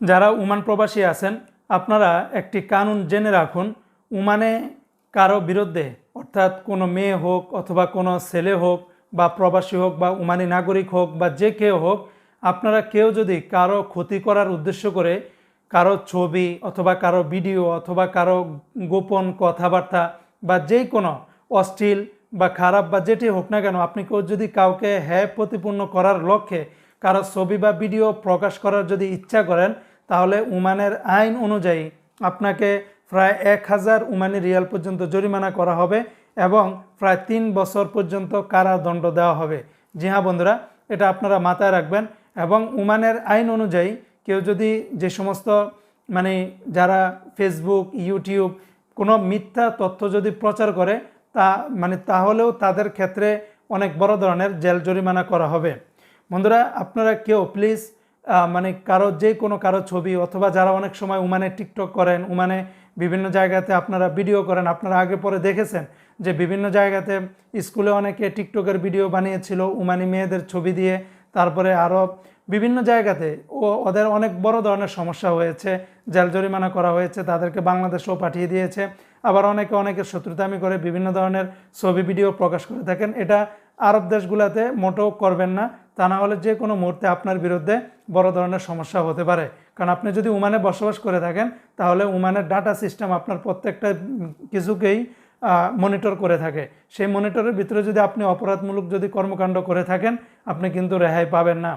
যারা উমান প্রবাসী আছেন, আপনারা একটি কানুন জেনে রাখুন, উমানে কারও বিরুদ্ধে, অর্থাৎ কোনো মেয়ে হোক অথবা কোনো ছেলে হোক বা প্রবাসী হোক বা উমানি নাগরিক হোক বা যে কেউ হোক, আপনারা কেউ যদি কারও ক্ষতি করার উদ্দেশ্য করে কারও ছবি অথবা কারও ভিডিও অথবা কারও গোপন কথাবার্তা বা যে কোনো অশ্লীল বা খারাপ বা যেটি হোক না কেন, আপনি কেউ যদি কাউকে হ্যায় প্রতিপূর্ণ করার লক্ষ্যে কারও ছবি বা ভিডিও প্রকাশ করার যদি ইচ্ছা করেন, তাহলে উমানের আইন অনুযায়ী আপনাকে প্রায় এক হাজার উমানি রিয়াল পর্যন্ত জরিমানা করা হবে এবং প্রায় তিন বছর পর্যন্ত কারাদণ্ড দেওয়া হবে। জি হ্যাঁ বন্ধুরা, এটা আপনারা মাথায় রাখবেন এবং উমানের আইন অনুযায়ী কেউ যদি যে সমস্ত মানে যারা ফেসবুক ইউটিউব কোনো মিথ্যা তথ্য যদি প্রচার করে, তা মানে তাহলেও তাদের ক্ষেত্রে অনেক বড় ধরনের জেল জরিমানা করা হবে। বন্ধুরা, আপনারা কেউ প্লিজ মানে কারও যে কোনো কারও ছবি অথবা যারা অনেক সময় উমানে টিকটক করেন, উমানে বিভিন্ন জায়গাতে আপনারা ভিডিও করেন, আপনারা আগে পরে দেখেছেন যে বিভিন্ন জায়গাতে স্কুলে অনেকে টিকটকের ভিডিও বানিয়েছিল উমানি মেয়েদের ছবি দিয়ে, তারপরে আরও বিভিন্ন জায়গাতে ও ওদের অনেক বড় ধরনের সমস্যা হয়েছে, জেল জরিমানা করা হয়েছে, তাদেরকে বাংলাদেশেও পাঠিয়ে দিয়েছে। আবার অনেকে অনেকের শত্রুতামি করে বিভিন্ন ধরনের ছবি ভিডিও প্রকাশ করে। থাকেন এটা আরব দেশগুলোতে মোটেও করবেন না। তা না হলে যে কোনো মুহূর্তে আপনার বিরুদ্ধে বড় ধরনের সমস্যা হতে পারে। কারণ আপনি যদি উমানে বসবাস করে থাকেন, তাহলে উমানের ডাটা সিস্টেম আপনার প্রত্যেকটা কিছুকেই মনিটর করে থাকে। সেই মনিটরের ভিতরে যদি আপনি অপরাধমূলক যদি কর্মকাণ্ড করে থাকেন, আপনি কিন্তু রেহাই পাবেন না।